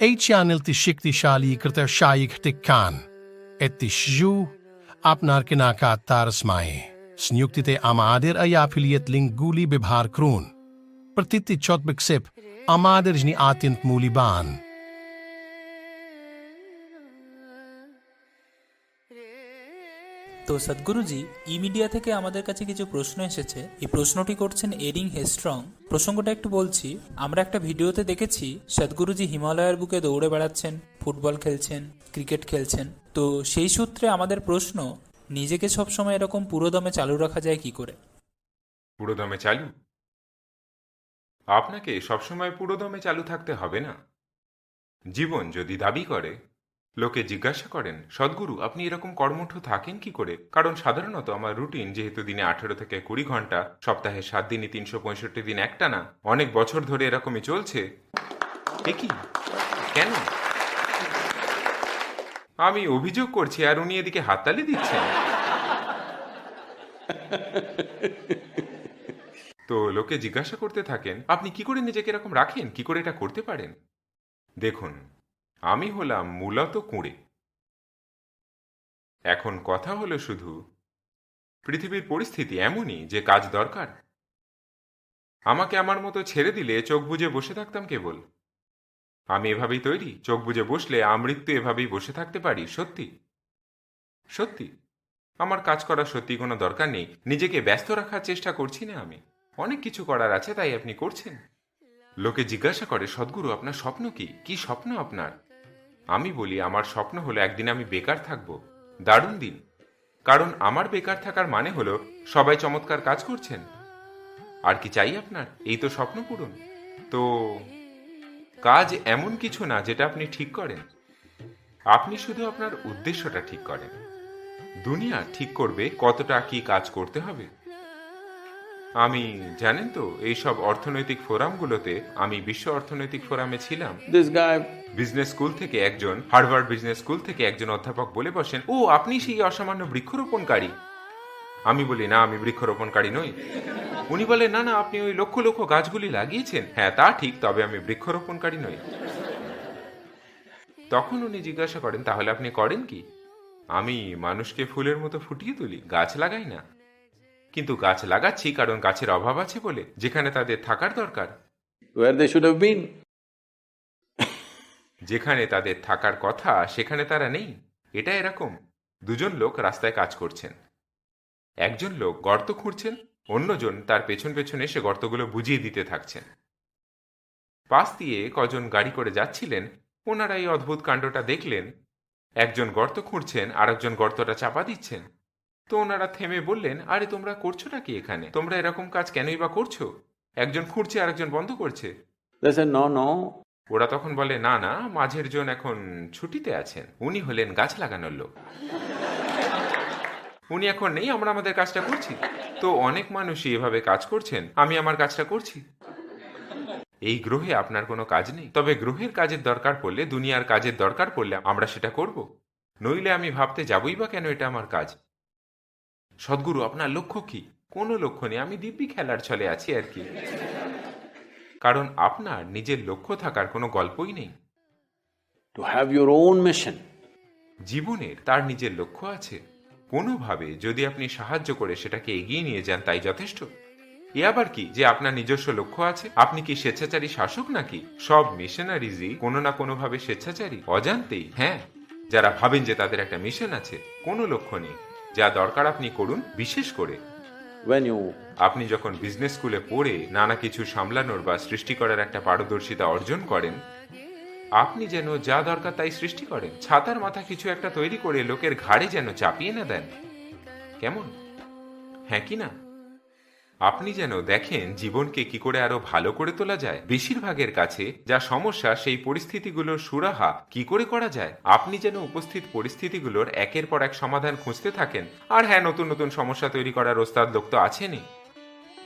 এই চ্যানেলটি শক্তিশালী কৃতশায়িক কান এটি শু আপনার কেনাকাটার তারসমায়ে সংযুক্তিতে আমাদের এই অ্যাফিলিয়েট লিঙ্কগুলি ব্যবহার করুন প্রতিটি চটবিকসেপ আমাদের জন্য অত্যন্ত মূল্যবান তো সদ্গুরুজি, ই মিডিয়া থেকে আমাদের কাছে কিছু প্রশ্ন এসেছে। এই প্রশ্নটি করছেন এরিং হেস্ট্রং। প্রসঙ্গটা একটু বলছি। আমরা একটা ভিডিওতে দেখেছি, সদ্গুরুজি হিমালয়ের বুকে দৌড়ে বেড়াচ্ছেন, ফুটবল খেলছেন, ক্রিকেট খেলছেন। তো সেই সূত্রে আমাদের প্রশ্ন, নিজেকে সবসময় এরকম পুরোদমে চালু রাখা যায় কি করে? পুরোদমে চালু? আপনাকে সবসময় পুরোদমে চালু থাকতে হবে না। জীবন যদি দাবি করে লোকে জিজ্ঞাসা করেন, সদ্গুরু, আপনি এরকম কর্মঠ থাকেন কি করে? কারণ সাধারণত আমার রুটিন যেহেতু দিনে আঠেরো থেকে কুড়ি ঘণ্টা, সপ্তাহে সাত দিনই তিনশো পঁয়ষট্টি দিন একটানা অনেক বছর ধরে এরকমই চলছে। কি? কেন? আমি অভিযোগ করছি আর উনি এদিকে হাততালি দিচ্ছেন। তো লোকে জিজ্ঞাসা করতে থাকেন, আপনি কি করে নিজেকে এরকম রাখেন? কি করে এটা করতে পারেন? দেখুন আমি হলাম মূলত কুঁড়ে। এখন কথা হলো শুধু, পৃথিবীর পরিস্থিতি এমনই যে কাজ দরকার? আমাকে আমার মতো ছেড়ে দিলে চোখ বুজে বসে থাকতাম কেবল। আমি এভাবেই তৈরি, চোখ বুজে বসলে আমৃত্যু এভাবেই বসে থাকতে পারি, সত্যি? সত্যি। আমার কাজ করার সত্যি কোনো দরকার নেই, নিজেকে ব্যস্ত রাখার চেষ্টা করছি না আমি। অনেক কিছু করার আছে, তাই আপনি করছেন। লোকে জিজ্ঞাসা করে, সদ্গুরু, আপনার স্বপ্ন কি? কি স্বপ্ন আপনার? আমি বলি, আমার স্বপ্ন হলো একদিন আমি বেকার থাকব। দারুণ দিন। কারণ আমার বেকার থাকার মানে হলো, সবাই চমৎকার কাজ করছেন। আর কি চাই আপনার? এই তো স্বপ্ন পূরণ। তো, কাজ এমন কিছু না যেটা আপনি ঠিক করেন। আপনি শুধু আপনার উদ্দেশ্যটা ঠিক করেন। দুনিয়া ঠিক করবে কতটা কি কাজ করতে হবে। আমি জানেন তো এইসব অর্থনৈতিক ফোরামগুলোতে আমি বিশ্ব অর্থনৈতিক ফোরামে ছিলাম। This guy বিজনেস স্কুল থেকে একজন হার্ভার্ড বিজনেস স্কুল থেকে একজন অধ্যাপক বলে বসেন ও আপনি সেই অসামান্য বৃক্ষরোপণকারী? আমি বলি না আমি বৃক্ষরোপণকারী নই। উনি বলে না না আপনি ওই লক্ষ লক্ষ গাছগুলি লাগিয়েছেন। হ্যাঁ তা ঠিক তবে আমি বৃক্ষরোপণকারী নই। তখন উনি জিজ্ঞাসা করেন তাহলে আপনি করেন কি? আমি মানুষকে ফুলের মতো ফুটিয়ে তুলি গাছ লাগাই না। কিন্তু গাছ লাগাচ্ছি কারণ গাছের অভাব আছে বলে যেখানে তাদের থাকার দরকার। Have been. যেখানে তাদের থাকার কথা সেখানে তারা নেই। এটা এরকম। দুজন লোক রাস্তায় কাজ করছেন। একজন লোক গর্ত খুঁড়ছেন অন্যজন তার পেছন পেছনে এসে গর্তগুলো বুঝিয়ে দিতে থাকছেন। পাশ দিয়ে কজন গাড়ি করে যাচ্ছিলেন ওনারা এই অদ্ভুত কাণ্ডটা দেখলেন। একজন গর্ত খুঁড়ছেন আর একজন গর্তটা চাপা দিচ্ছেন। তো ওনারা থেমে বললেন আরে তোমরা করছোটা কি এখানে? তোমরা এরকম কাজ কেনই বা করছ? একজন খুঁড়ছে আর একজন বন্ধ করছে? No, no. ওরা তখন বলে না না মাঝের জন এখন ছুটিতে আছেন। উনি হলেন গাছ লাগানোর লোক। উনি এখন নেই আমরা আমাদের কাজটা করছি। তো অনেক মানুষই এভাবে কাজ করছেন আমি আমার কাজটা করছি। এই গ্রহে আপনার কোনো কাজ নেই। তবে গ্রহের কাজের দরকার পড়লে দুনিয়ার কাজের দরকার পড়লে আমরা সেটা করব। নইলে আমি ভাবতে যাবই বা কেন এটা আমার কাজ? সদ্গুরু আপনার লক্ষ্য কি? কোনো লক্ষ্য নেই আমি দিব্যি খেলার ছলে আছি আর কি। কারণ আপনার নিজের লক্ষ্য থাকার কোনো গল্পই নেই। To have your own mission. জীবনের তার নিজের লক্ষ্য আছে। কোনোভাবে যদি আপনি সাহায্য করে সেটাকে এগিয়ে নিয়ে যান তাই যথেষ্ট। এ আবার কি যে আপনার নিজস্ব লক্ষ্য আছে? আপনি কি স্বেচ্ছাচারী শাসক নাকি? সব মিশনারিজই কোনো না কোনোভাবে স্বেচ্ছাচারী অজান্তেই হ্যাঁ? যারা ভাবেন যে তাদের একটা মিশন আছে কোনো লক্ষ্য নেই। যা দরকার আপনি করুন বিশেষ করে। When you আপনি যখন বিজনেস স্কুলে পড়ে নানা কিছু সামলানোর বা সৃষ্টি করার একটা পারদর্শিতা অর্জন করেন আপনি যেন যা দরকার তাই সৃষ্টি করেন। ছাতার মাথা কিছু একটা তৈরি করে লোকের ঘাড়ে যেন চাপিয়ে না দেন। কেমন? হ্যাঁ কি না? আপনি যেন দেখেন জীবনকে কি করে আরও ভালো করে তোলা যায়। বেশিরভাগের কাছে যা সমস্যা, সেই পরিস্থিতিগুলোর সুরাহা কি করে করা যায়? আপনি যেন উপস্থিত পরিস্থিতিগুলোর একের পর এক সমাধান খুঁজতে থাকেন। আর হ্যাঁ নতুন নতুন সমস্যা তৈরি করার ওস্তাদ লোক তো আছেনই।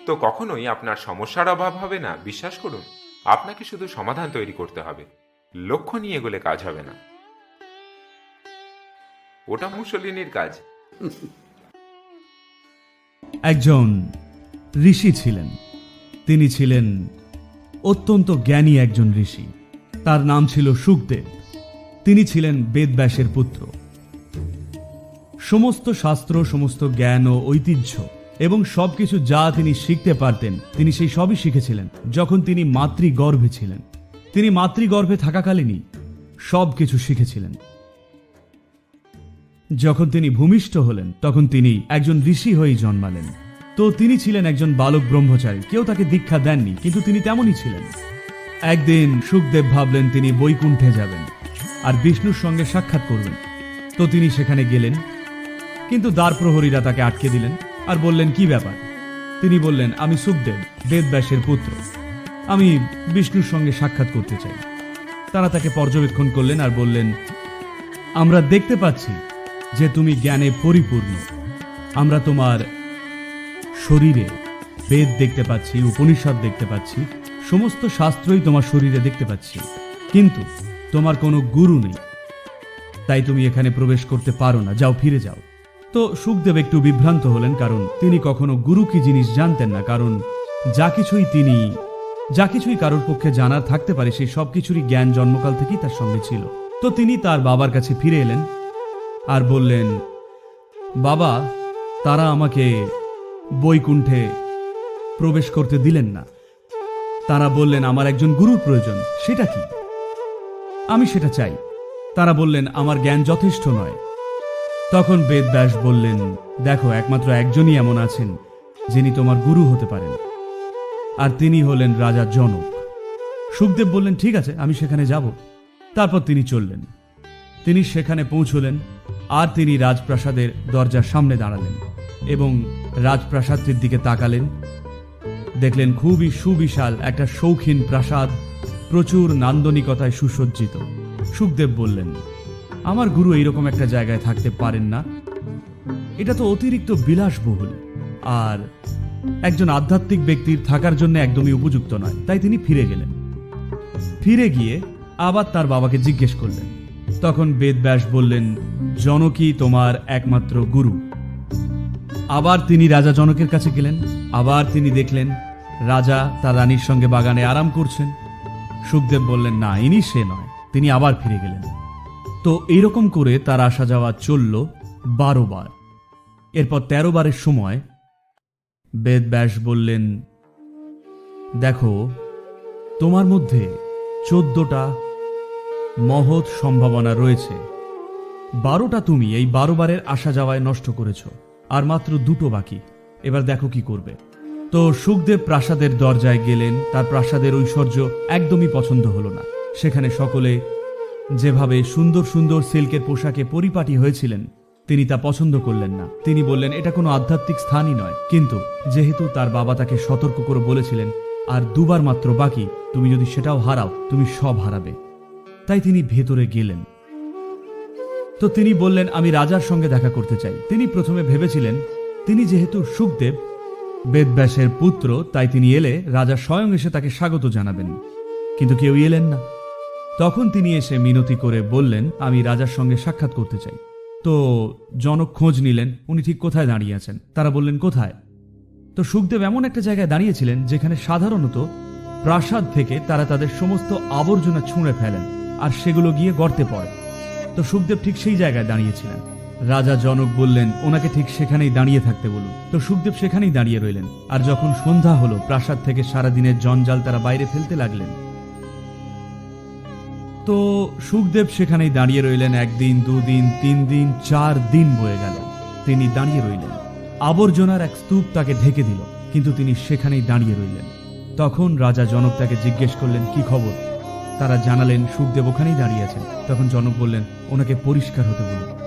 তো কখনোই আপনার সমস্যার অভাব হবে না, বিশ্বাস করুন। আপনাকে শুধু সমাধান তৈরি করতে হবে। লক্ষ্য নিয়ে গেলে কাজ হবে না। ওটা মুসলিনীর কাজ। একজন ঋষি ছিলেন। তিনি ছিলেন অত্যন্ত জ্ঞানী একজন ঋষি। তার নাম ছিল সুখদেব। তিনি ছিলেন বেদব্যাসের পুত্র। সমস্ত শাস্ত্র, সমস্ত জ্ঞান ও ঐতিহ্য এবং সবকিছু যা তিনি শিখতে পারতেন, তিনি সেই সবই শিখেছিলেন যখন তিনি মাতৃগর্ভে ছিলেন। তিনি মাতৃগর্ভে থাকাকালীনই সব কিছু শিখেছিলেন। যখন তিনি ভূমিষ্ঠ হলেন, তখন তিনি একজন ঋষি হয়েই জন্মালেন। তো তিনি ছিলেন একজন বালক ব্রহ্মচারী। কেউ তাকে দীক্ষা দেননি, কিন্তু তিনি তেমনই ছিলেন। একদিন সুখদেব ভাবলেন তিনি বৈকুণ্ঠে যাবেন আর বিষ্ণুর সঙ্গে সাক্ষাৎ করবেন। তো তিনি সেখানে গেলেন, কিন্তু দ্বার প্রহরীরা তাকে আটকে দিলেন আর বললেন, কি ব্যাপার? তিনি বললেন, আমি সুখদেব, বেদব্যাসের পুত্র। আমি বিষ্ণুর সঙ্গে সাক্ষাৎ করতে চাই। তারা তাকে পর্যবেক্ষণ করলেন আর বললেন, আমরা দেখতে পাচ্ছি যে তুমি জ্ঞানে পরিপূর্ণ। আমরা তোমার শরীরে। বেদ দেখতে পাচ্ছি, উপনিষদ দেখতে পাচ্ছি, সমস্ত শাস্ত্রই তোমার শরীরে দেখতে পাচ্ছি। কিন্তু তোমার কোনো গুরু নেই। তাই তুমি এখানে প্রবেশ করতে পারো না। যাও, ফিরে যাও। তো সুখদেব একটু বিভ্রান্ত হলেন, কারণ তিনি কখনো গুরু কি জিনিস জানতেন না, কারণ যা কিছুই তিনি, যা কিছুই কারোর পক্ষে জানার থাকতে পারে, সেই সব কিছুরই জ্ঞান জন্মকাল থেকেই তার সঙ্গে ছিল। তো তিনি তার বাবার কাছে ফিরে এলেন আর বললেন, বাবা, তারা আমাকে বৈকুণ্ঠে প্রবেশ করতে দিলেন না। তারা বললেন, আমার একজন গুরুর প্রয়োজন, সেটা কি? আমি সেটা চাই। তারা বললেন, আমার জ্ঞান যথেষ্ট নয়। তখন বেদব্যাস বললেন, দেখো, একমাত্র একজনই এমন আছেন, যিনি তোমার গুরু হতে পারেন। আর তিনি হলেন রাজা জনক। সুখদেব বললেন, ঠিক আছে, আমি সেখানে যাব। তারপর তিনি চললেন। তিনি সেখানে পৌঁছলেন, আর তিনি রাজপ্রাসাদের দরজার সামনে দাঁড়ালেন এবং রাজপ্রাসাদটির দিকে তাকালেন। দেখলেন খুবই সুবিশাল একটা শৌখিন প্রাসাদ প্রচুর নান্দনিকতায় সুসজ্জিত। সুখদেব বললেন, আমার গুরু এইরকম একটা জায়গায় থাকতে পারেন না। এটা তো অতিরিক্ত বিলাসবহুল। আর একজন আধ্যাত্মিক ব্যক্তির থাকার জন্য একদমই উপযুক্ত নয়। তাই তিনি ফিরে গেলেন। ফিরে গিয়ে আবার তার বাবাকে জিজ্ঞেস করলেন। তখন বেদব্যাস বললেন জনকই তোমার একমাত্র গুরু। আবার তিনি রাজা জনকের কাছে গেলেন। আবার তিনি দেখলেন রাজা তার রানীর সঙ্গে বাগানে আরাম করছেন। সুখদেব বললেন, না, ইনি সে নয়, তিনি আবার ফিরে গেলেন। তো এইরকম করে তার আসা যাওয়া চলল বারো বার। এরপর তেরো বারের সময় বেদ ব্যাস বললেন, দেখো, তোমার মধ্যে চোদ্দটা মহৎ সম্ভাবনা রয়েছে। বারোটা তুমি এই বারো বারের আসা যাওয়ায় নষ্ট করেছ। আর মাত্র দুটো বাকি। এবার দেখো কি করবে। তো সুখদেব প্রাসাদের দরজায় গেলেন, তার প্রাসাদের ঐশ্বর্য একদমই পছন্দ হলো না। সেখানে সকলে যেভাবে সুন্দর সুন্দর সিল্কের পোশাকে পরিপাটি হয়েছিলেন, তিনি তা পছন্দ করলেন না। তিনি বললেন, এটা কোনো আধ্যাত্মিক স্থানই নয়। কিন্তু যেহেতু তার বাবা তাকে সতর্ক করে বলেছিলেন, আর দুবার মাত্র বাকি, তুমি যদি সেটাও হারাও, তুমি সব হারাবে। তাই তিনি ভেতরে গেলেন। তো তিনি বললেন, আমি রাজার সঙ্গে দেখা করতে চাই। তিনি প্রথমে ভেবেছিলেন, তিনি যেহেতু সুখদেব, বেদব্যাসের পুত্র, তাই তিনি এলে রাজা স্বয়ং এসে তাকে স্বাগত জানাবেন। কিন্তু কেউ এলেন না। তখন তিনি এসে মিনতি করে বললেন, আমি রাজার সঙ্গে সাক্ষাৎ করতে চাই। তো জনক খোঁজ নিলেন, উনি ঠিক কোথায় দাঁড়িয়ে আছেন? তারা বললেন, কোথায়? তো সুখদেব এমন একটা জায়গায় দাঁড়িয়েছিলেন, যেখানে সাধারণত প্রাসাদ থেকে তারা তাদের সমস্ত আবর্জনা ছুঁড়ে ফেলেন, আর সেগুলো গিয়ে গর্তে পড়ে। তো সুখদেব ঠিক সেই জায়গায় দাঁড়িয়েছিলেন। রাজা জনক বললেন, ওনাকে ঠিক সেখানেই দাঁড়িয়ে থাকতে বলুন। তো সুখদেব সেখানেই দাঁড়িয়ে রইলেন। আর যখন সন্ধ্যা হলো, প্রাসাদ থেকে সারাদিনের জঞ্জাল তারা বাইরে ফেলতে লাগলেন। তো সুখদেব সেখানেই দাঁড়িয়ে রইলেন। একদিন, দুদিন তিন দিন চার দিন বয়ে গেল। তিনি দাঁড়িয়ে রইলেন। আবর্জনার এক স্তূপ তাকে ঢেকে দিল, কিন্তু তিনি সেখানেই দাঁড়িয়ে রইলেন। তখন রাজা জনক তাকে জিজ্ঞেস করলেন, কি খবর? তারা জানালেন, সুখদেব ওখানেই দাঁড়িয়ে আছেন। তখন জনক বললেন, ওনাকে পরিষ্কার হতে বলুন।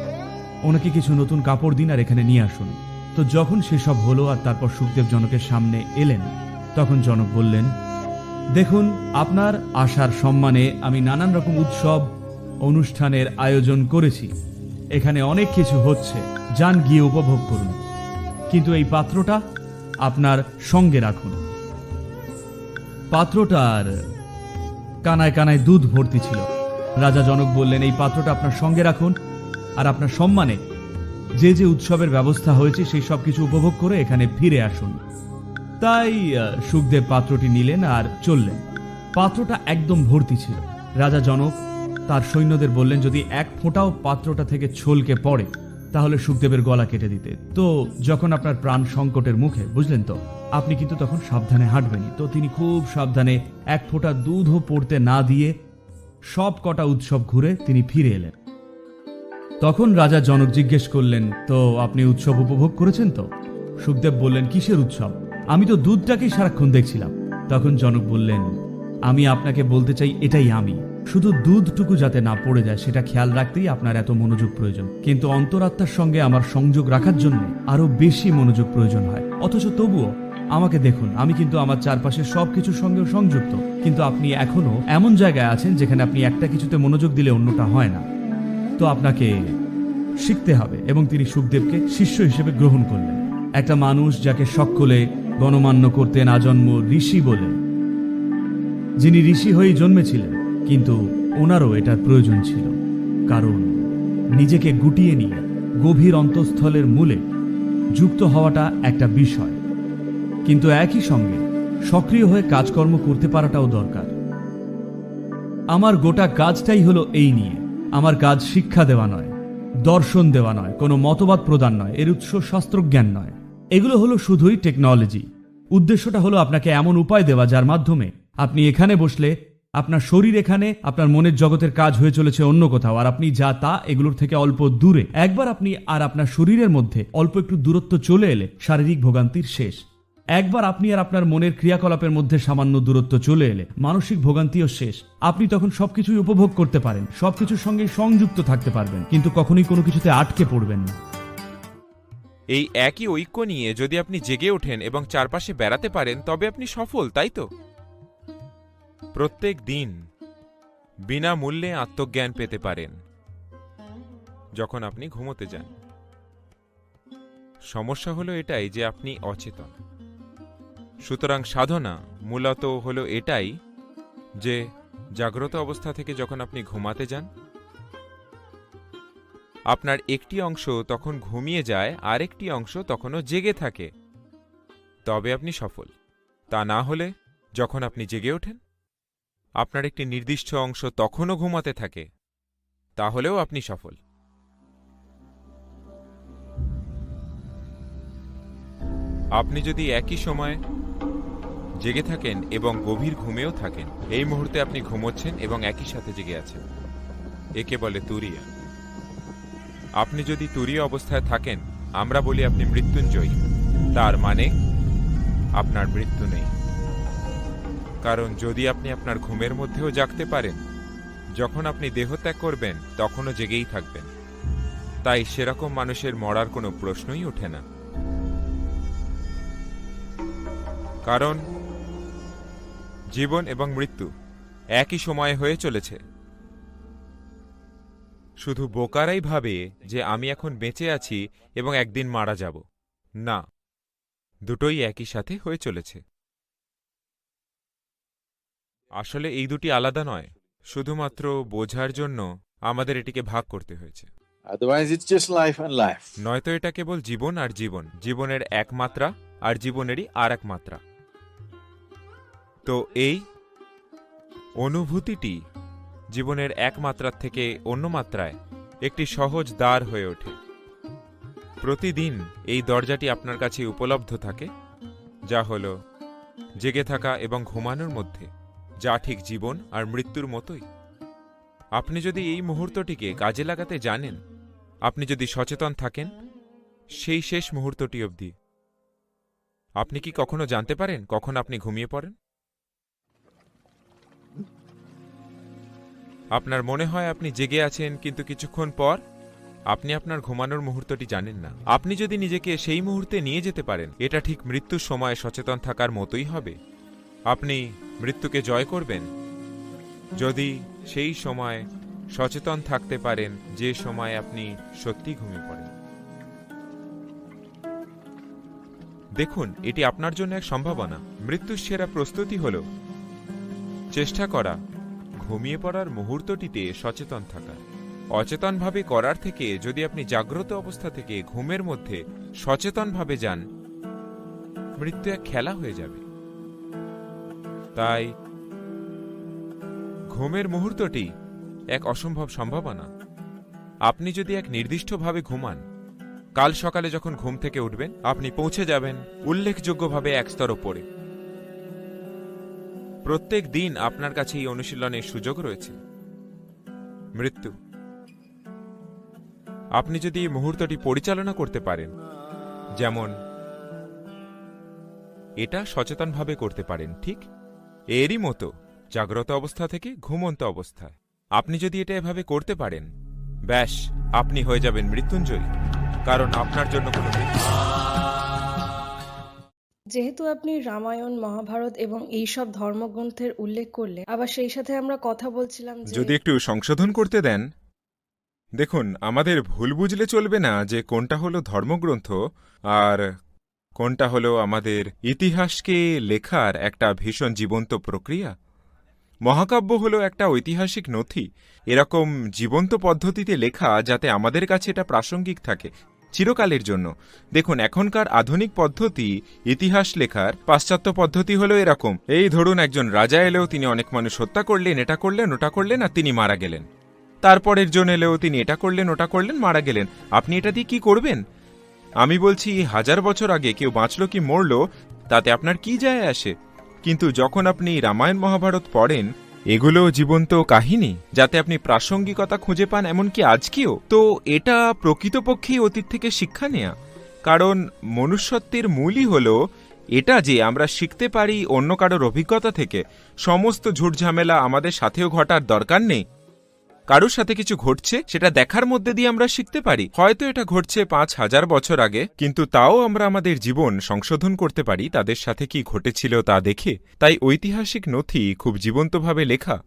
ওনাকে কিছু নতুন কাপড় দিন আর এখানে নিয়ে আসুন। তো যখন সেসব হলো আর তারপর সুখদেব জনকের সামনে এলেন, তখন জনক বললেন, দেখুন, আপনার আশার সম্মানে আমি নানান রকম উৎসব, অনুষ্ঠানের আয়োজন করেছি। এখানে অনেক কিছু হচ্ছে, যান গিয়ে উপভোগ করুন। কিন্তু এই পাত্রটা আপনার সঙ্গে রাখুন। পাত্রটার কানায় কানায় দুধ ভর্তি ছিল। রাজা জনক বললেন, এই পাত্রটা আপনার সঙ্গে রাখুন আর আপনার সম্মানে যে যে উৎসবের ব্যবস্থা হয়েছে সেই সব কিছু উপভোগ করে এখানে ফিরে আসুন। তাই সুখদেব পাত্রটি নিলেন আর চললেন। পাত্রটা একদম ভর্তি ছিল। রাজা জনক তার সৈন্যদের বললেন, যদি এক ফোঁটাও পাত্রটা থেকে ছলকে পড়ে তাহলে সুখদেবের গলা কেটে দিতে। তো যখন আপনার প্রাণ সংকটের মুখে, বুঝলেন তো? আপনি কিন্তু তখন সাবধানে হাঁটবেনই। তো তিনি খুব সাবধানে এক ফোঁটা দুধও পড়তে না দিয়ে সব কটা উৎসব ঘুরে তিনি ফিরে এলেন। তখন রাজা জনক জিজ্ঞেস করলেন, তো আপনি উৎসব উপভোগ করেছেন তো? সুখদেব বললেন, কিসের উৎসব? আমি তো দুধটাকেই সারাক্ষণ দেখছিলাম। তখন জনক বললেন, আমি আপনাকে বলতে চাই, এটাই আমি। শুধু দুধটুকু যাতে না পড়ে যায়, সেটা খেয়াল রাখতেই আপনার এত মনোযোগ প্রয়োজন। কিন্তু অন্তরাত্মার সঙ্গে আমার সংযোগ রাখার জন্য আরও বেশি মনোযোগ প্রয়োজন হয়। অথচ তবুও, আমাকে দেখুন, আমি কিন্তু আমার চারপাশের সবকিছুর সঙ্গেও সংযুক্ত। কিন্তু আপনি এখনও এমন জায়গায় আছেন যেখানে আপনি একটা কিছুতে মনোযোগ দিলে অন্যটা হয় না। তো আপনাকে শিখতে হবে এবং তিনি সুখদেবকে শিষ্য হিসেবে গ্রহণ করলেন। একটা মানুষ যাকে সকলে গণমান্য করতেন আজন্ম ঋষি বলে, যিনি ঋষি হয়েই জন্মেছিলেন কিন্তু ওনারও এটার প্রয়োজন ছিল। কারণ নিজেকে গুটিয়ে নিয়ে গভীর অন্তঃস্থলের মূলে যুক্ত হওয়াটা একটা বিষয়। কিন্তু একই সঙ্গে সক্রিয় হয়ে কাজকর্ম করতে পারাটাও দরকার। আমার গোটা কাজটাই হলো এই নিয়ে। আমার কাজ শিক্ষা দেওয়া নয়, দর্শন দেওয়া নয়, কোনো মতবাদ প্রদান নয়, এর উৎস শাস্ত্রজ্ঞান নয়। এগুলো হলো শুধুই টেকনোলজি। উদ্দেশ্যটা হলো আপনাকে এমন উপায় দেওয়া যার মাধ্যমে আপনি এখানে বসলে আপনার শরীর এখানে আপনার মনের জগতের কাজ হয়ে চলেছে অন্য কোথাও, আর আপনি যা তা, এগুলোর থেকে অল্প দূরে। একবার আপনি আর আপনার শরীরের মধ্যে অল্প একটু দূরত্ব চলে এলে শারীরিক ভোগান্তির শেষ। একবার আপনি আর আপনার মনের ক্রিয়াকলাপের মধ্যে সামান্য দূরত্ব চলে এলে মানসিক ভোগান্তিও শেষ। আপনি তখন সবকিছুই উপভোগ করতে পারেন, সবকিছুর সঙ্গে সংযুক্ত থাকতে পারবেন, কিন্তু কখনোই কোনো কিছুতে আটকে পড়বেন না। এই একই ঐক্য নিয়ে যদি আপনি জেগে ওঠেন এবং চারপাশে বেড়াতে পারেন, তবে আপনি সফল, তাই তো? প্রত্যেক দিন বিনামূল্যে আত্মজ্ঞান পেতে পারেন যখন আপনি ঘুমোতে যান। সমস্যা হলো এটাই যে আপনি অচেতন। সুতরাং সাধনা মূলত হলো এটাই যে জাগ্রত অবস্থা থেকে যখন আপনি ঘুমাতে যান, আপনার একটি অংশ তখন ঘুমিয়ে যায়, আরেকটি অংশ তখনও জেগে থাকে। তবে আপনি সফল। তা না হলে যখন আপনি জেগে ওঠেন আপনার একটি নির্দিষ্ট অংশ তখনও ঘুমাতে থাকে, তাহলেও আপনি সফল। আপনি যদি একই সময় জেগে থাকেন এবং গভীর ঘুমেও থাকেন, এই মুহূর্তে আপনি ঘুমোচ্ছেন এবং একই সাথে জেগে আছেন। একে বলে তুরিয়া। আপনি যদি তুরীয় অবস্থায় থাকেন, আমরা বলি আপনি মৃত্যুঞ্জয়ী। তার মানে আপনার মৃত্যু নেই। কারণ যদি আপনি আপনার ঘুমের মধ্যেও জাগতে পারেন, যখন আপনি দেহত্যাগ করবেন, তখনও জেগেই থাকবেন। তাই সেরকম মানুষের মরার কোনো প্রশ্নই ওঠে না। কারণ, জীবন এবং মৃত্যু একই সময়ে হয়ে চলেছে। শুধু বোকারাই ভাবে যে আমি এখন বেঁচে আছি এবং একদিন মারা যাব। না, দুটোই একই সাথে হয়ে চলেছে। আসলে এই দুটি আলাদা নয় শুধুমাত্র বোঝার জন্য আমাদের এটিকে ভাগ করতে হয়েছে. নয়তো এটা কেবল জীবন আর জীবন জীবনের এক মাত্রা আর জীবনেরই আর এক মাত্রা। তো এই অনুভূতিটি জীবনের এক মাত্রার থেকে অন্য মাত্রায় একটি সহজ দ্বার হয়ে ওঠে। প্রতিদিন এই দরজাটি আপনার কাছে উপলব্ধ থাকে যা হল জেগে থাকা এবং ঘুমানোর মধ্যে। যা ঠিক জীবন আর মৃত্যুর মতোই। আপনি যদি এই মুহূর্তটিকে কাজে লাগাতে জানেন, আপনি যদি সচেতন থাকেন, সেই শেষ মুহূর্তটি অবধি। আপনি কি কখনো জানতে পারেন কখন আপনি ঘুমিয়ে পড়েন? আপনার মনে হয় আপনি জেগে আছেন, কিন্তু কিছুক্ষণ পর আপনি আপনার ঘুমানোর মুহূর্তটি জানেন না। আপনি যদি নিজেকে সেই মুহূর্তে নিয়ে যেতে পারেন, এটা ঠিক মৃত্যুর সময় সচেতন থাকার মতোই হবে। আপনি মৃত্যুকে জয় করবেন? যদি সেই সময় সচেতন থাকতে পারেন, যে সময় আপনি সত্যি ঘুমিয়ে পড়েন। দেখুন, এটি আপনার জন্য এক সম্ভাবনা। মৃত্যুর সেরা প্রস্তুতি হল, চেষ্টা করা, ঘুমিয়ে পড়ার মুহূর্তটিতে সচেতন থাকা। অচেতনভাবে করার থেকে, যদি আপনি জাগ্রত অবস্থা থেকে ঘুমের মধ্যে সচেতনভাবে যান, মৃত্যু এক খেলা হয়ে যাবে। তাই ঘুমের মুহূর্তটি এক অসম্ভব সম্ভাবনা। আপনি যদি এক নির্দিষ্টভাবে ঘুমান, কাল সকালে যখন ঘুম থেকে উঠবেন, আপনি পৌঁছে যাবেন উল্লেখযোগ্যভাবে এক স্তর ওপরে। প্রত্যেক দিন আপনার কাছে এই অনুশীলনের সুযোগ রয়েছে। মৃত্যু। আপনি যদি এই মুহূর্তটি পরিচালনা করতে পারেন, যেমন, এটা সচেতনভাবে করতে পারেন, ঠিক? এরই মতো জাগ্রত অবস্থা থেকে ঘুমন্ত অবস্থায়। আপনি যদি এটা এভাবে করতে পারেন ব্যাস আপনি হয়ে যাবেন মৃত্যুঞ্জয়ী কারণ আপনার জন্য কোনো যেহেতু আপনি রামায়ণ মহাভারত এবং এই সব ধর্মগ্রন্থের উল্লেখ করলে আবার সেই সাথে আমরা কথা বলছিলাম যদি একটু সংশোধন করতে দেন দেখুন আমাদের ভুল বুঝলে চলবে না যে কোনটা হলো ধর্মগ্রন্থ আর কোনটা হলো আমাদের ইতিহাসকে লেখার একটা ভীষণ জীবন্ত প্রক্রিয়া? মহাকাব্য হলো একটা ঐতিহাসিক নথি। এরকম জীবন্ত পদ্ধতিতে লেখা যাতে আমাদের কাছে এটা প্রাসঙ্গিক থাকে চিরকালের জন্য। দেখুন, এখনকার আধুনিক পদ্ধতি ইতিহাস লেখার পাশ্চাত্য পদ্ধতি হলো এরকম। এই ধরুন, একজন রাজা এলেও তিনি অনেক মানুষ হত্যা করলেন, এটা করলেন, ওটা করলেন, আর তিনি মারা গেলেন। তারপরের জন এলেও তিনি এটা করলেন, ওটা করলেন, মারা গেলেন। আপনি এটা দিয়ে কি করবেন? আমি বলছি, হাজার বছর আগে কেউ বাঁচল কি মরল, তাতে আপনার কি যায় আসে? কিন্তু যখন আপনি রামায়ণ মহাভারত পড়েন, এগুলো জীবন্ত কাহিনী, যাতে আপনি প্রাসঙ্গিকতা খুঁজে পান এমনকি আজকেও। তো এটা প্রকৃতপক্ষেই অতীত থেকে শিক্ষা নেয়া। কারণ মনুষ্যত্বের মূলই হল এটা যে আমরা শিখতে পারি অন্য কারোর অভিজ্ঞতা থেকে। সমস্ত ঝুটঝামেলা আমাদের সাথেও ঘটার দরকার নেই। কারোর সাথে কিছু ঘটছে, সেটা দেখার মধ্যে দিয়ে আমরা শিখতে পারি। হয়তো এটা ঘটছে পাঁচ হাজার বছর আগে, কিন্তু তাও আমরা আমাদের জীবন সংশোধন করতে পারি তাদের সাথে কি ঘটেছিল তা দেখে। তাই ঐতিহাসিক নথি খুব জীবন্তভাবে লেখা,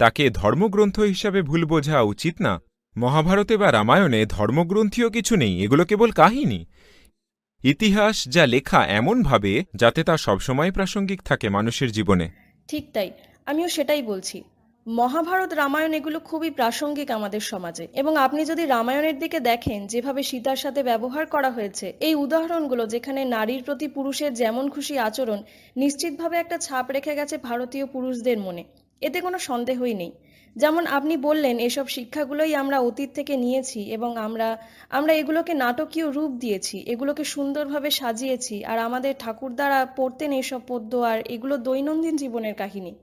তাকে ধর্মগ্রন্থ হিসাবে ভুল বোঝা উচিত না। মহাভারতে বা রামায়ণে ধর্মগ্রন্থীয় কিছু নেই, এগুলো কেবল কাহিনী। ইতিহাস যা লেখা এমনভাবে যাতে তা সবসময় প্রাসঙ্গিক থাকে মানুষের জীবনে। ঠিক তাই, আমিও সেটাই বলছি। মহাভারত রামায়ণ এগুলো খুবই প্রাসঙ্গিক আমাদের সমাজে। এবং আপনি যদি রামায়ণের দিকে দেখেন, যেভাবে সীতার সাথে ব্যবহার করা হয়েছে, এই উদাহরণগুলো যেখানে নারীর প্রতি পুরুষের যেমন খুশি আচরণ, নিশ্চিতভাবে একটা ছাপ রেখে গেছে ভারতীয় পুরুষদের মনে। এতে কোনো সন্দেহই নেই। যেমন আপনি বললেন, এসব শিক্ষাগুলোই আমরা অতীত থেকে নিয়েছি এবং আমরা আমরা এগুলোকে নাটকীয় রূপ দিয়েছি, এগুলোকে সুন্দরভাবে সাজিয়েছি, আর আমাদের ঠাকুরদারা পড়তেন এইসব পদ্য আর এগুলো দৈনন্দিন জীবনের কাহিনী।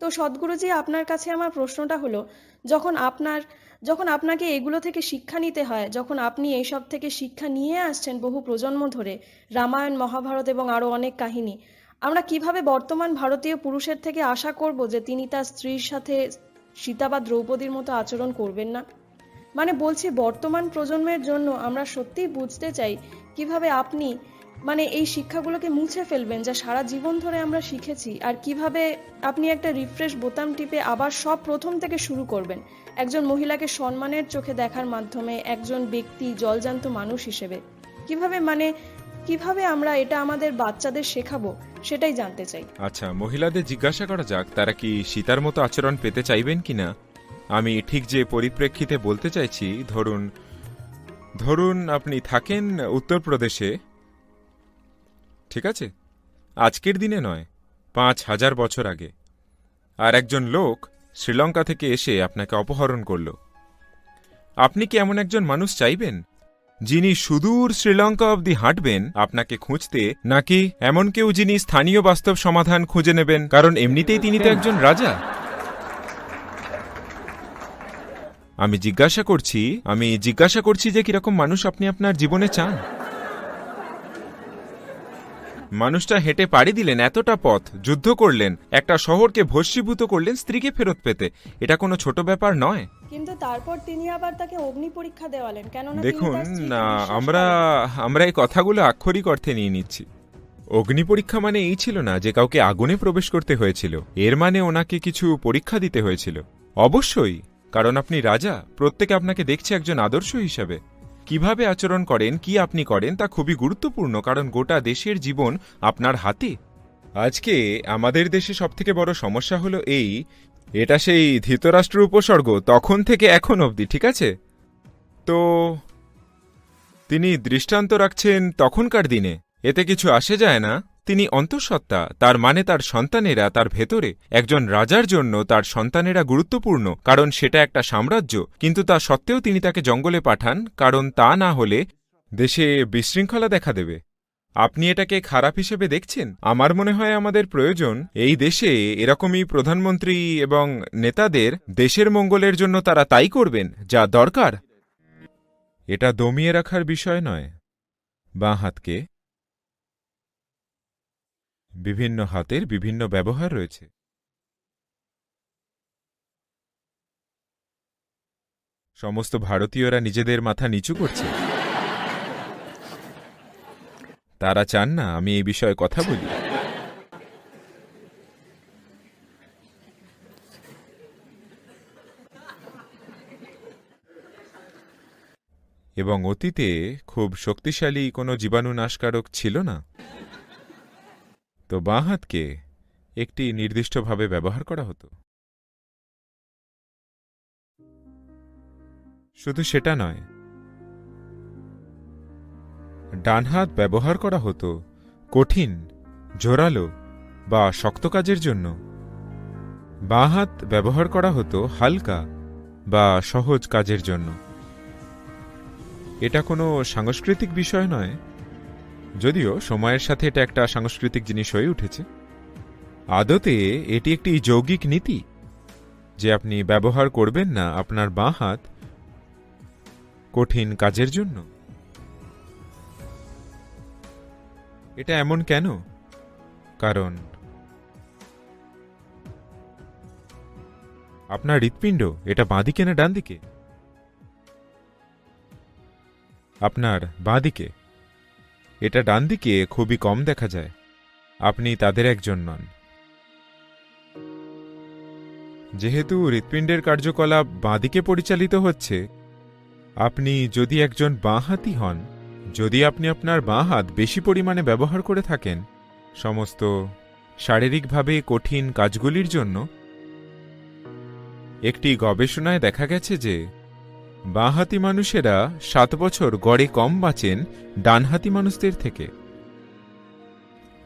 তো সদ্গুরুজি আপনার কাছে আমার প্রশ্নটা হলো, যখন আপনার, যখন আপনাকে এগুলো থেকে শিক্ষা নিতে হয়, যখন আপনি এইসব থেকে শিক্ষা নিয়ে আসছেন বহু প্রজন্ম ধরে, রামায়ণ, মহাভারত এবং আরও অনেক কাহিনী, আমরা কীভাবে বর্তমান ভারতীয় পুরুষের থেকে আশা করব যে তিনি তার স্ত্রীর সাথে সীতা বা দ্রৌপদীর মতো আচরণ করবেন না? মানে বলছি বর্তমান প্রজন্মের জন্য আমরা সত্যিই বুঝতে চাই কীভাবে আপনি মানে এই শিক্ষাগুলোকে মুছে ফেলবেন যা সারা জীবন ধরে আমরা শিখেছি, আর কীভাবে আপনি একটা রিফ্রেশ বোতাম টিপে আবার সব প্রথম থেকে শুরু করবেন। একজন মহিলাকে সম্মানের চোখে দেখার মাধ্যমে একজন ব্যক্তি জলজান্ত মানুষ হিসেবে। কীভাবে মানে কীভাবে আমরা এটা আমাদের বাচ্চাদের শেখাবো, সেটাই জানতে চাই। আচ্ছা মহিলাদের জিজ্ঞাসা করা যাক, তারা কি সীতার মতো আচরণ পেতে চাইবেন কিনা? আমি ঠিক যে পরিপ্রেক্ষিতে বলতে চাইছি, ধরুন ধরুন আপনি থাকেন উত্তরপ্রদেশে ঠিক আছে? আজকের দিনে নয়, পাঁচ হাজার বছর আগে। আর একজন লোক শ্রীলঙ্কা থেকে এসে আপনাকে অপহরণ করল। আপনি কি এমন একজন মানুষ চাইবেন, যিনি সুদূর শ্রীলঙ্কা অবধি হাঁটবেন, আপনাকে খুঁজতে, নাকি এমন কেউ যিনি স্থানীয় বাস্তব সমাধান খুঁজে নেবেন, কারণ এমনিতেই তিনি তো একজন রাজা? আমি জিজ্ঞাসা করছি, আমি জিজ্ঞাসা করছি যে কীরকম মানুষ আপনি আপনার জীবনে চান। মানুষটা হেঁটে পাড়ি দিলেন এতটা পথ যুদ্ধ করলেন একটা শহরকে ভস্মীভূত করলেন স্ত্রীকে ফেরত পেতে। এটা কোনো ছোট ব্যাপার নয়। কিন্তু তারপর তিনি আবার তাকে অগ্নি পরীক্ষা দেওয়ালেন কেননা তিনি দেখুন তার স্ত্রীকে না, বিশ্বাস আমরা করেন। আমরা এই কথাগুলো আক্ষরিক অর্থে নিয়ে নিচ্ছি। অগ্নি পরীক্ষা মানে এই ছিল না যে কাউকে আগুনে প্রবেশ করতে হয়েছিল। এর মানে ওনাকে কিছু পরীক্ষা দিতে হয়েছিল। অবশ্যই কারণ আপনি রাজা প্রত্যেকে আপনাকে দেখছে একজন আদর্শ হিসাবে। কীভাবে আচরণ করেন, কি আপনি করেন তা খুবই গুরুত্বপূর্ণ, কারণ গোটা দেশের জীবন আপনার হাতে। আজকে আমাদের দেশে সবথেকে বড় সমস্যা হলো এই, এটা সেই ধৃতরাষ্ট্র উপসর্গ, তখন থেকে এখন অবধি, ঠিক আছে? তো, তিনি দৃষ্টান্ত রাখছেন তখনকার দিনে, এতে কিছু আসে যায় না? তিনি অন্তঃসত্ত্বা, তার মানে তার সন্তানেরা তার ভেতরে একজন রাজার জন্য তার সন্তানেরা গুরুত্বপূর্ণ, কারণ সেটা একটা সাম্রাজ্য, কিন্তু তা সত্ত্বেও তিনি তাকে জঙ্গলে পাঠান, কারণ তা না হলে দেশে বিশৃঙ্খলা দেখা দেবে। আপনি এটাকে খারাপ হিসেবে দেখছেন? আমার মনে হয় আমাদের প্রয়োজন এই দেশে এরকমই প্রধানমন্ত্রী এবং নেতাদের দেশের মঙ্গলের জন্য তারা তাই করবেন, যা দরকার। এটা দমিয়ে রাখার বিষয় নয়। বাঁ হাতকে বিভিন্ন হাতের বিভিন্ন ব্যবহার রয়েছে। সমস্ত ভারতীয়রা নিজেদের মাথা নিচু করছে। তারা চান না আমি এই বিষয়ে কথা বলি। এবং অতীতে খুব শক্তিশালী কোনো জীবাণুনাশকারক ছিল না। তো বাঁ হাতকে একটি নির্দিষ্টভাবে ব্যবহার করা হতো। শুধু সেটা নয় ডান হাত ব্যবহার করা হতো কঠিন, জোরালো বা শক্ত কাজের জন্য। বাঁ হাত ব্যবহার করা হতো হালকা বা সহজ কাজের জন্য। এটা কোনো সাংস্কৃতিক বিষয় নয় যদিও সময়ের সাথে এটা একটা সাংস্কৃতিক জিনিস হয়ে উঠেছে। আদতে এটি একটি যৌগিক নীতি যে আপনি ব্যবহার করবেন না আপনার বাঁ হাত কঠিন কাজের জন্য। এটা এমন কেন? কারণ আপনার হৃৎপিণ্ড এটা বাঁদিকে না ডান দিকে আপনার বাঁদিকে। এটা ডান দিকে খুবই কম দেখা যায়। আপনি তাদের একজন নন। যেহেতু হৃৎপিণ্ডের কার্যকলাপ বাঁদিকে পরিচালিত হচ্ছে, আপনি যদি একজন বাঁহাতি হন, যদি আপনি আপনার বাঁ হাত বেশি পরিমাণে ব্যবহার করে থাকেন, সমস্ত শারীরিকভাবে কঠিন কাজগুলির জন্য, একটি গবেষণায় দেখা গেছে যে বাঁহাতি মানুষেরা সাত বছর গড়ে কম বাঁচেন ডানহাতি মানুষদের থেকে।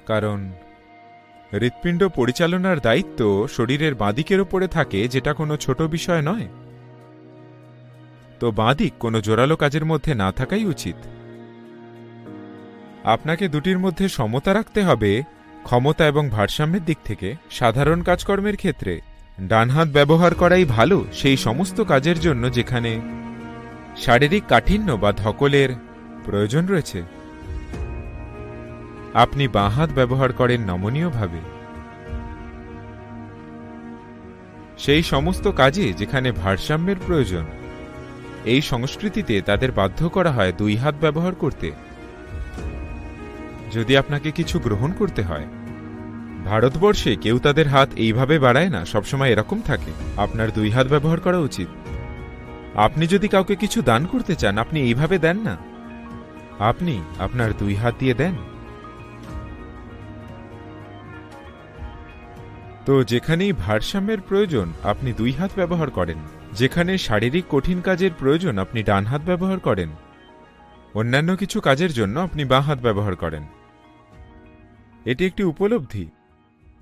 কারণ, হৃৎপিণ্ড পরিচালনার দায়িত্ব শরীরের বাঁদিকের ওপরে থাকে যেটা কোনো ছোট বিষয় নয়। তো বাঁদিক কোনো জোরালো কাজের মধ্যে না থাকাই উচিত। আপনাকে দুটির মধ্যে সমতা রাখতে হবে ক্ষমতা এবং ভারসাম্যের দিক থেকে। সাধারণ কাজকর্মের ক্ষেত্রে ডান হাত ব্যবহার করাই ভালো সেই সমস্ত কাজের জন্য যেখানে শারীরিক কাঠিন্য বা ধকলের প্রয়োজন রয়েছে। আপনি বাঁ হাত ব্যবহার করেন নমনীয়ভাবে। সেই সমস্ত কাজে যেখানে ভারসাম্যের প্রয়োজন, এই সংস্কৃতিতে তাদের বাধ্য করা হয় দুই হাত ব্যবহার করতে। যদি আপনাকে কিছু গ্রহণ করতে হয়, ভারতবর্ষে কেউ তাদের হাত এইভাবে বাড়ায় না, সবসময় এরকম থাকে। আপনার দুই হাত ব্যবহার করা উচিত। আপনি যদি কাউকে কিছু দান করতে চান, আপনি এইভাবে দেন না। আপনি আপনার দুই হাত দিয়ে দেন। তো যেখানেই ভারসাম্যের প্রয়োজন, আপনি দুই হাত ব্যবহার করেন। যেখানে শারীরিক কঠিন কাজের প্রয়োজন, আপনি ডান হাত ব্যবহার করেন। অন্যান্য কিছু কাজের জন্য আপনি বাঁ হাত ব্যবহার করেন। এটি একটি উপলব্ধি।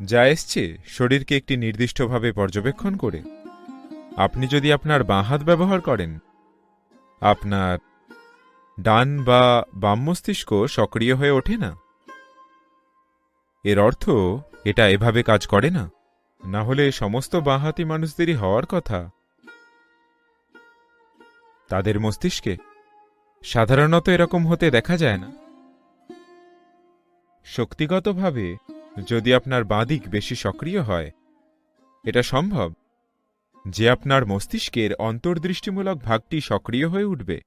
যা এসছে, শরীরকে একটি নির্দিষ্টভাবে পর্যবেক্ষণ করে। আপনি যদি আপনার বাঁ হাত ব্যবহার করেন, আপনার ডান বা বাম মস্তিষ্ক সক্রিয় হয়ে ওঠে না। এর অর্থ, এটা এভাবে কাজ করে না। না হলে সমস্ত বাঁহাতি মানুষদেরই হওয়ার কথা। তাদের মস্তিষ্কে সাধারণত এরকম হতে দেখা যায় না। শক্তিগতভাবে যদি আপনার বাঁদিক বেশি সক্রিয় হয়, এটা সম্ভব। যে আপনার মস্তিষ্কের অন্তর্দৃষ্টিমূলক ভাগটি সক্রিয় হয়ে উঠবে।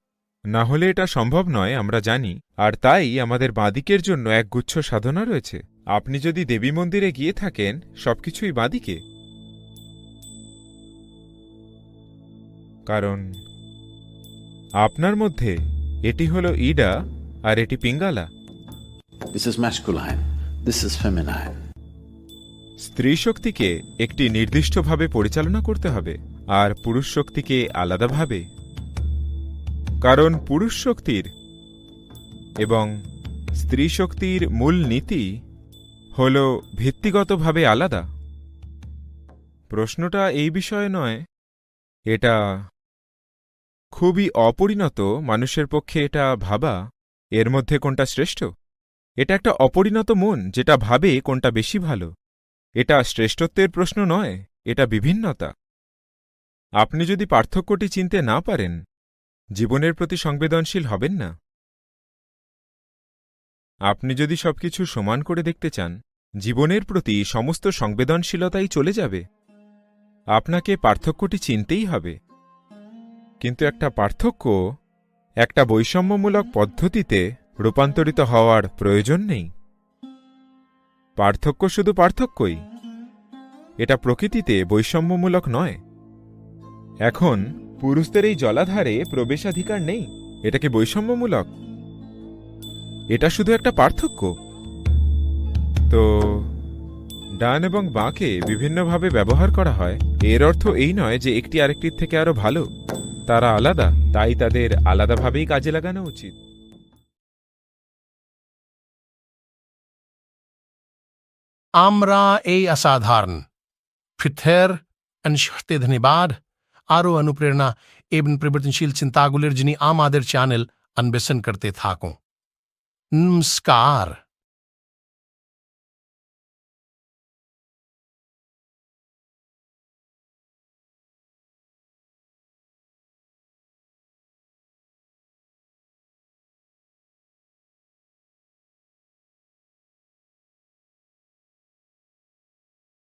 না হলে এটা সম্ভব নয়, আমরা জানি। আর তাই আমাদের বাঁদিকের জন্য এক গুচ্ছ সাধনা রয়েছে। আপনি যদি দেবী মন্দিরে গিয়ে থাকেন, সবকিছুই বাঁদিকে। কারণ আপনার মধ্যে এটি হল ইডা আর এটি পিঙ্গালা. স্ত্রী শক্তিকে একটি নির্দিষ্টভাবে পরিচালনা করতে হবে, আর পুরুষ শক্তিকে আলাদাভাবে। কারণ পুরুষ শক্তির এবং স্ত্রী শক্তির মূল নীতি হল ভিত্তিগতভাবে আলাদা। প্রশ্নটা এই বিষয়ে নয়, এটা খুবই অপরিণত মানুষের পক্ষে এটা ভাবা, এর মধ্যে কোনটা শ্রেষ্ঠ? এটা একটা অপরিণত মন, যেটা ভাবে কোনটা বেশি ভালো। এটা শ্রেষ্ঠত্বের প্রশ্ন নয়, এটা বিভিন্নতা। আপনি যদি পার্থক্যটি চিনতে না পারেন, জীবনের প্রতি সংবেদনশীল হবেন না। আপনি যদি সবকিছু সমান করে দেখতে চান, জীবনের প্রতি সমস্ত সংবেদনশীলতাই চলে যাবে। আপনাকে পার্থক্যটি চিনতেই হবে। কিন্তু একটা পার্থক্য, একটা বৈষম্যমূলক পদ্ধতিতে রূপান্তরিত হওয়ার প্রয়োজন নেই। পার্থক্য শুধু পার্থক্যই। এটা প্রকৃতিতে বৈষম্যমূলক নয়। এখন পুরুষদের এই জলাধারে প্রবেশাধিকার নেই। এটা কি বৈষম্যমূলক? এটা শুধু একটা পার্থক্য। তো ডান এবং বাঁকে বিভিন্নভাবে ব্যবহার করা হয়। এর অর্থ এই নয় যে একটি আরেকটির থেকে আরও ভালো। তারা আলাদা, তাই তাদের আলাদাভাবেই কাজে লাগানো উচিত। आमरा ए असाधारण फिथेर anshte dhanibad. आरो अनुप्रेरणा एवं परिवर्तनशील चिंतागुलिर जिन्हें आम आदर चैनल अन्वेषण करते थाकों नमस्कार